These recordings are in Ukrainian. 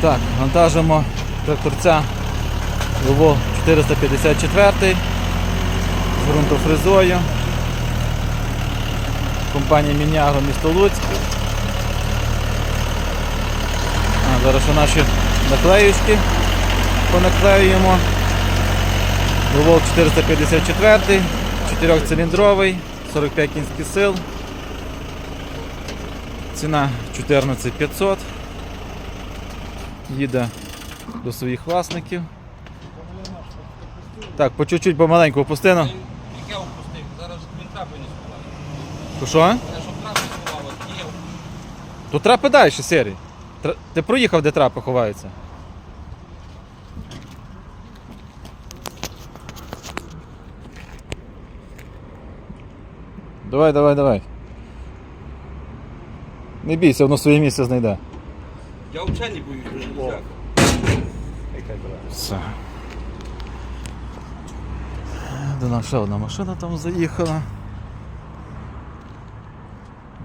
Так, вантажимо тракторця Лово 454 з ґрунтофрезою. Компанія Міняго місто Луцьк. А, зараз ще наші наклеюшки понаклеюємо. Ловол 454, 4-циліндровий, 45 кінських сил. Ціна 14500. Їде до своїх власників. Так, по чуть-чуть помаленьку опустину. Як я опустив, зараз він трапи не сховає. То що? Я щоб трапи сховав, є. То трапи далі, Сергій. Тра- Ти проїхав, де трапи ховаються. Давай, давай, давай. Не бійся, воно своє місце знайде. Я взагалі не боюсь ніяк. Все. До нас ще одна машина там заїхала.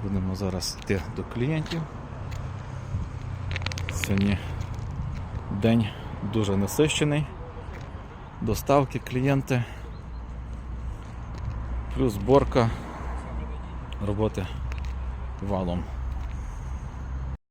Будемо зараз йти до клієнтів. Сьогодні день дуже насищений. Доставки клієнти. Плюс зборка роботи валом.